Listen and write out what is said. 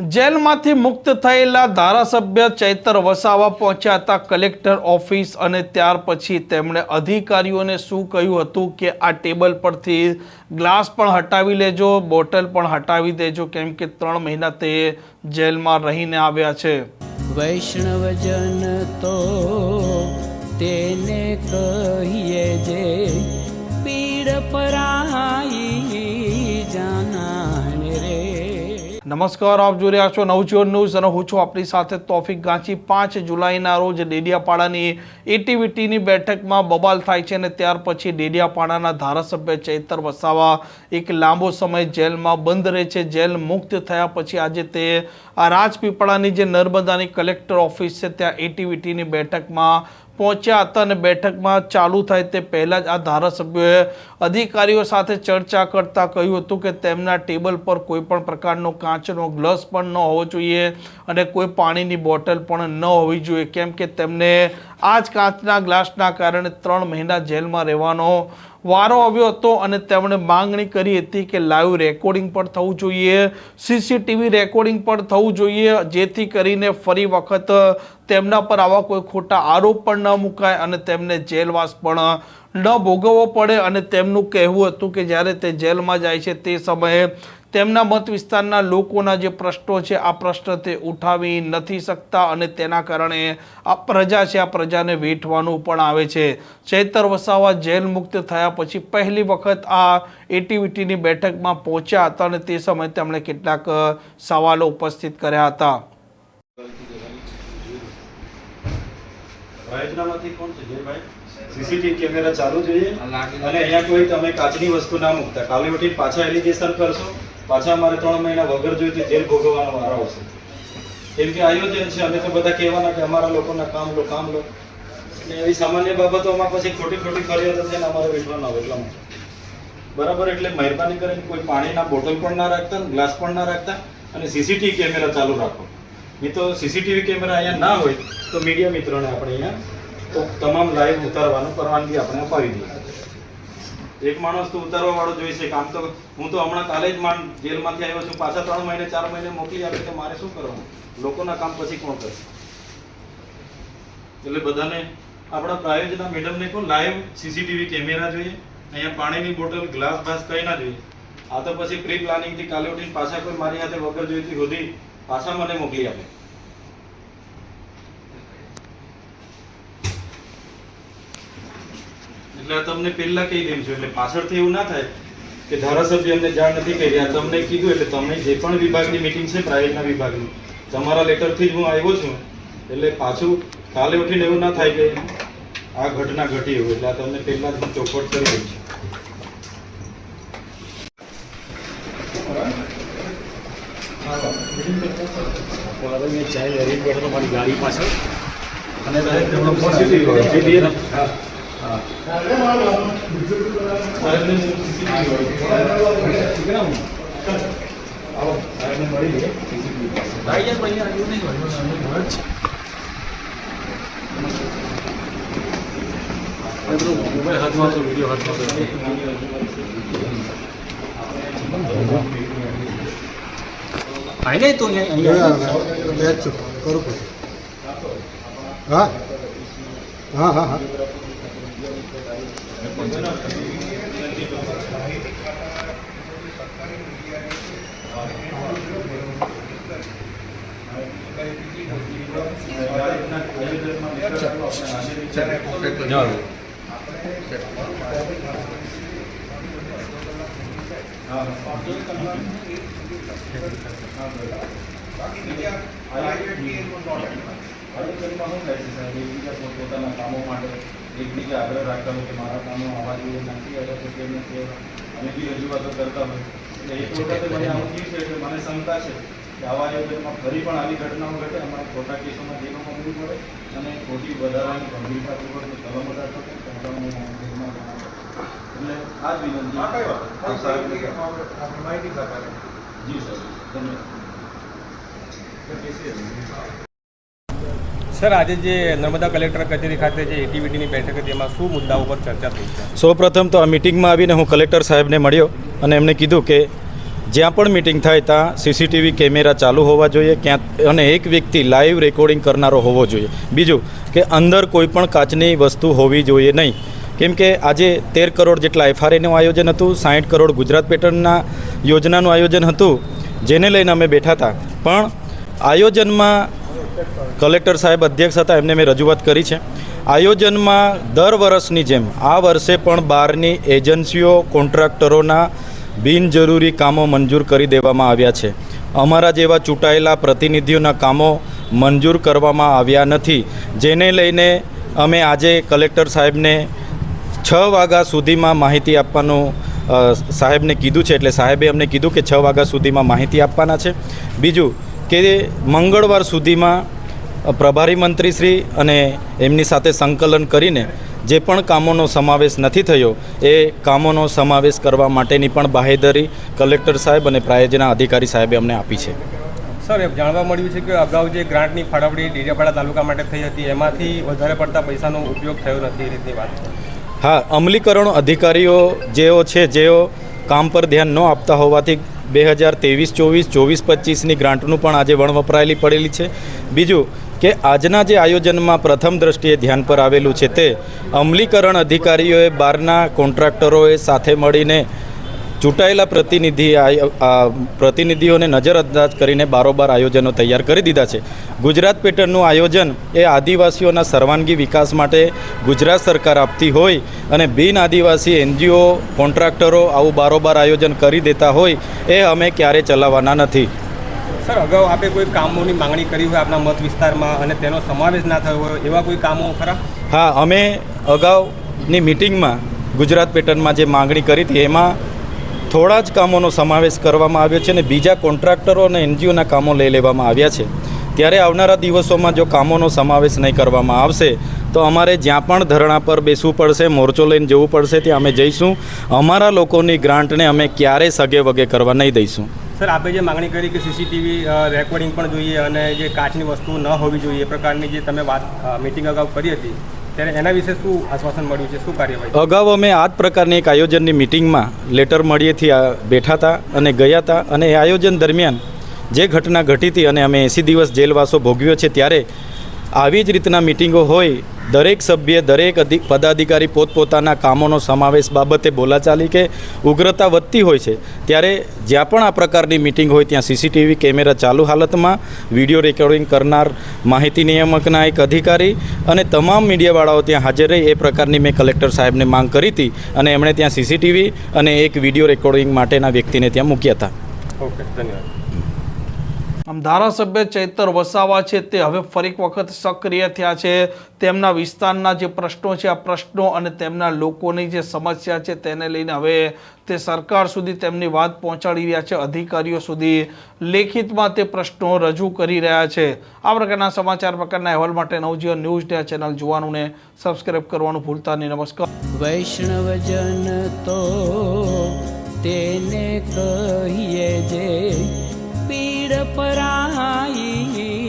જેલમાંથી મુક્ત થયેલા ધારાસભ્ય ચૈતર વસાવા પહોંચ્યા હતા કલેક્ટર ઓફિસ અને ત્યાર પછી તેમણે અધિકારીઓને શું કહ્યું હતું કે આ ટેબલ પરથી ગ્લાસ પણ હટાવી લેજો, બોટલ પણ હટાવી દેજો, કેમ કે ત્રણ મહિના તે જેલમાં રહીને આવ્યા છે. વૈષ્ણવજન તો તેને કહીએ જે પીડ પરાઈ નમસ્કાર, આપ જોઈ રહ્યા છો નવજીવન ન્યૂઝ અને હું છું આપણી સાથે તોફિક ગાંચી. પાંચ જુલાઈના રોજ ડેડિયાપાડાની એટીવીટીની બેઠકમાં બબાલ થાય છે અને ત્યાર પછી ડેડિયાપાડાના ધારાસભ્ય ચૈતર વસાવા એક લાંબો સમય જેલમાં બંધ રહે છે. જેલ મુક્ત થયા પછી આજે તે આ રાજપીપળાની જે નર્મદાની કલેક્ટર ઓફિસ છે, ત્યાં એટીવીટીની બેઠકમાં પહોંચ્યા હતા અને બેઠકમાં ચાલુ થાય તે પહેલાં જ આ ધારાસભ્યોએ અધિકારીઓ સાથે ચર્ચા કરતા કહ્યું હતું કે તેમના ટેબલ પર કોઈ પણ પ્રકારનો કાચનો ગ્લાસ પણ ન હોવો જોઈએ અને કોઈ પાણીની બોટલ પણ ન હોવી જોઈએ. કેમ કે તેમને આ જ કાચના ગ્લાસના કારણે ત્રણ મહિના જેલમાં રહેવાનો વારો આવ્યો હતો અને તેમણે માંગણી કરી હતી કે લાઈવ રેકોર્ડિંગ પણ થવું જોઈએ સીસીટીવી રેકોર્ડિંગ પણ થવું જોઈએ, જેથી કરીને ફરી વખત તેમના પર આવા કોઈ ખોટા આરોપ પણ ન મુકાય અને તેમને જેલવાસ પણ ન ભોગવવો પડે. અને તેમનું કહેવું હતું કે જ્યારે તે જેલમાં જાય છે તે સમયે તેમના મત વિસ્તારના લોકોના જે પ્રશ્નો છે, આ પ્રશ્ન તે ઉઠાવી નથી શકતા અને તેના કારણે આ પ્રજા છે, આ પ્રજાને વેઠવાનું પણ આવે છે. ચૈતર વસાવા જેલ મુક્ત થયા પછી પહેલી વખત આ એટીવીટીની બેઠકમાં પહોંચ્યા હતા અને તે સમયે તેમણે કેટલાક સવાલો ઉપસ્થિત કર્યા હતા. કેમેરા ચાલુ જોઈએ. અને અહીંયા કોઈ તમે કાચની વસ્તુ ના મૂકતા. કાલે ઉઠીને પાછા એલિગેશન કરશો? પાછા અમારે ત્રણ મહિના વગર જોઈતી જેલ ભોગવવાનો વારો આવશે. કેમ કે આયોજન છે, અમે તો બધા કહેવાના કે અમારા લોકોના કામ લો કામ લો. એટલે એવી સામાન્ય બાબતોમાં પછી ખોટી ખોટી ફરિયાદો થઈને અમારે વેઠવાનો આવે એટલા માટે. બરાબર, એટલે મહેરબાની કરીને કોઈ પાણીના બોટલ પણ ના રાખતા, ગ્લાસ પણ ના રાખતા અને સીસીટીવી કેમેરા ચાલુ રાખો. નહીં તો સીસીટીવી કેમેરા અહીંયા ના હોય તો મીડિયા મિત્રોને આપણે અહીંયા તમામ લાઈવ ઉતારવાનું પરવાનગી આપણે અપાવી દઈએ. એક માણસ તો ઉતારવા વાળો જોઈશે કામ તો હું તો હમણાં કાલે જ માન જેલમાંથી આવ્યો છું. પાછા ત્રણ મહિને, ચાર મહિને મોકલી આપે તો મારે શું કરવાનું? લોકોના કામ પછી કોણ કરશે? એટલે બધાને આપણા પ્રાયોજના મેડમને કહો, લાઈવ સીસીટીવી કેમેરા જોઈએ. અહીંયા પાણીની બોટલ, ગ્લાસ બાસ કંઈ ના જોઈએ. આ તો પછી પ્રી પ્લાનિંગથી કાલે ઉઠીને પાછા કોઈ મારી હાથે વગર જોઈતી હોધી પાછા મને મોકલી આપે. એટલે તમને પહેલા કહી દઉં છું એટલે પાછળથી એવું ના થાય કે ધારાસભ્ય અમને જાણ નથી કરી આ તમને કીધું એટલે તમને જે પણ વિભાગની મીટિંગ છે પ્રાઇવેટના વિભાગની તમારા લેટરથી જ હું આવ્યો છું એટલે પાછું કાલે ઉઠીને એવું ના થાય કે આ ઘટના ઘટી હોય એટલે આ તમને પહેલા જ ચોખવટ કરી દઉં છું ગાડી પાછળ અને CCTV હોય. હા. હા. સાહેબને CCTV મોબાઈલ હાથમાં હતો વીડિયો હાથમાં હતો ફાઈને તો અહીંયા છું હા હા હા. હા આયોજનમાં શું થાય છે સાહેબ એકબીજા પોતપોતાના કામો માટે એકબીજા આગ્રહ રાખતા હોય કે મારા કામો આવા જોઈએ નથી આવ્યા તો કેમ નથી અમે બી રજૂઆતો કરતા હોય. એટલે એક વખતે મને આવું થયું છે એટલે મને શંકા છે કે આવા આયોજનમાં ફરી પણ આવી ઘટનાઓ ઘટે. અમારા ખોટા કેસોમાં જેલમાં મોકલવું પડે અને ખોટી વધારાની ગંભીરતાપૂર્વક કલમ વધારતો. એટલે આ જ વિનંતી. હા, જી સર ધન્યવાદ. સર, આજે જે નર્મદા કલેક્ટર કચેરી ખાતે જે એટીવીટીની બેઠક હતી, એમાં શું મુદ્દાઓ પર ચર્ચા થઈ સૌપ્રથમ તો આ મિટિંગમાં આવીને હું કલેક્ટર સાહેબને મળ્યો અને એમણે કીધું કે જ્યાં પણ મિટિંગ થાય ત્યાં સીસીટીવી કેમેરા ચાલુ હોવા જોઈએ, ક્યાં અને એક વ્યક્તિ લાઈવ રેકોર્ડિંગ કરનારો હોવો જોઈએ. બીજું કે અંદર કોઈ પણ કાચની વસ્તુ હોવી જોઈએ નહીં. કેમ કે આજે તેર કરોડ જેટલા એફઆરએનું આયોજન હતું સાહીઠ કરોડ ગુજરાત પેટર્નના યોજનાનું આયોજન હતું, જેને લઈને અમે બેઠા હતા. પણ આયોજનમાં કલેક્ટર સાહેબ અધ્યક્ષ હતા, એમને મેં રજૂઆત કરી છે. આયોજનમાં દર વર્ષની જેમ, આ વર્ષે પણ બહારની એજન્સીઓ, કોન્ટ્રાક્ટરોના બિનજરૂરી કામો મંજૂર કરી દેવામાં આવ્યા છે. અમારા જેવા ચૂંટાયેલા પ્રતિનિધિઓના કામો મંજૂર કરવામાં આવ્યા નથી. જેને લઈને અમે આજે કલેક્ટર સાહેબને છ વાગ્યા સુધીમાં માહિતી આપવાનું સાહેબને કીધું છે, એટલે સાહેબે અમને કીધું કે છ વાગ્યા સુધીમાં માહિતી આપવાના છે. બીજું કે મંગળવાર સુધીમાં પ્રભારી મંત્રીશ્રી અને એમની સાથે સંકલન કરીને જે પણ કામોનો સમાવેશ નથી થયો એ કામોનો સમાવેશ કરવા માટેની પણ બાહેધરી કલેક્ટર સાહેબ અને પ્રાયોજના અધિકારી સાહેબે અમને આપી છે. સર એમ જાણવા મળ્યું છે કે અગાઉ જે ગ્રાન્ટની ફાળવણી ડેડિયાપાડા તાલુકા માટે થઈ હતી એમાંથી વધારે પડતા પૈસાનો ઉપયોગ થયો નથી એ રીતની વાત. હા અમલીકરણ અધિકારીઓ જેઓ છે જેઓ કામ પર ધ્યાન ન આપતા હોવાથી બે હજાર ત્રેવીસ ચોવીસ ચોવીસ પચીસની ગ્રાન્ટનું પણ આજે વણ વપરાયેલી પડેલી છે. બીજું કે આજના જે આયોજનમાં પ્રથમ દ્રષ્ટિએ ધ્યાન પર આવેલું છે તે અમલીકરણ અધિકારીઓએ બહારના કોન્ટ્રાક્ટરોએ સાથે મળીને ચૂંટાયેલા પ્રતિનિધિ પ્રતિનિધિઓને નજરઅંદાજ કરીને બારોબાર આયોજનો તૈયાર કરી દીધા છે. ગુજરાત પેટર્નનું આયોજન એ આદિવાસીઓના સર્વાંગી વિકાસ માટે ગુજરાત સરકાર આપતી હોય અને બિન આદિવાસી એનજીઓ, કોન્ટ્રાક્ટરો આવું બારોબાર આયોજન કરી દેતા હોય એ અમે ક્યારે ચલાવવાના નથી. સર, અગાઉ આપે કોઈ કામોની માંગણી કરી હોય આપના મત વિસ્તારમાં અને તેનો સમાવેશ ના થયો હોય, એવા કોઈ કામો ખરા? હા, અમે અગાઉની મિટિંગમાં ગુજરાત પેટર્નમાં જે માંગણી કરી હતી, એમાં થોડા જ કામોનો સમાવેશ કરવામાં આવ્યો છે અને બીજા કોન્ટ્રાક્ટરો અને એનજીઓના કામો લઈ લેવામાં આવ્યા છે. ત્યારે આવનારા દિવસોમાં જો કામોનો સમાવેશ નહીં કરવામાં આવશે, તો અમારે જ્યાં પણ ધરણા પર બેસવું પડશે, મોરચો લઈને જવું પડશે, ત્યાં અમે જઈશું. અમારા લોકોની ગ્રાન્ટને અમે ક્યારેય સગે વગે કરવા નહીં દઈશું. સર, આપે જે માંગણી કરી કે સીસીટીવી રેકોર્ડિંગ પણ જોઈએ અને જે કાચની વસ્તુ ન હોવી જોઈએ એ પ્રકારની જે તમે વાત મિટિંગ અગાઉ કરી હતી, ત્યારે એના વિશે શું આશ્વાસન મળ્યું છે? શું કાર્યવાહી અગાઉ અમે આ જ પ્રકારની એક આયોજનની મિટિંગમાં લેટર મળીએથી બેઠા હતા અને ગયા હતા અને એ આયોજન દરમિયાન જે ઘટના ઘટી હતી અને અમે એંસી દિવસ જેલવાસો ભોગવ્યો છે, ત્યારે આવી જ રીતના મિટિંગો હોય દરેક સભ્ય, દરેક પદાધિકારી પોતપોતાના કામોનો સમાવેશ બાબતે બોલાચાલી કે ઉગ્રતા વધતી હોય છે, ત્યારે જ્યાં પણ આ પ્રકારની મિટિંગ હોય ત્યાં સીસીટીવી કેમેરા ચાલુ હાલતમાં, વીડિયો રેકોર્ડિંગ કરનાર માહિતી નિયામકના એક અધિકારી અને તમામ મીડિયાવાળાઓ ત્યાં હાજર રહી, એ પ્રકારની મેં કલેક્ટર સાહેબને માંગ કરી હતી અને એમણે ત્યાં સીસીટીવી અને એક વીડિયો રેકોર્ડિંગ માટેના વ્યક્તિને ત્યાં મૂક્યા હતા. ઓકે, ધન્યવાદ. આમ ધારાસભ્ય ચૈતર વસાવા છે તે હવે ફરી વખત સક્રિય થયા છે. તેમના વિસ્તારના જે પ્રશ્નો છે, આ પ્રશ્નો અને તેમના લોકોની જે સમસ્યા છે તેને લઈને હવે તે સરકાર સુધી તેમની વાત પહોંચાડી રહ્યા છે, અધિકારીઓ સુધી. લેખિતમાં તે પ્રશ્નો રજૂ કરી રહ્યા છે. આ પ્રકારના સમાચાર પ્રકારના અહેવાલ માટે નવજીવન ન્યૂઝ ડે ચેનલ જોવાનું ને સબસ્ક્રાઇબ કરવાનું ભૂલતા નહીં. નમસ્કાર. વૈષ્ણવજન તો તેને કહીએ જે પીડ પરાઈ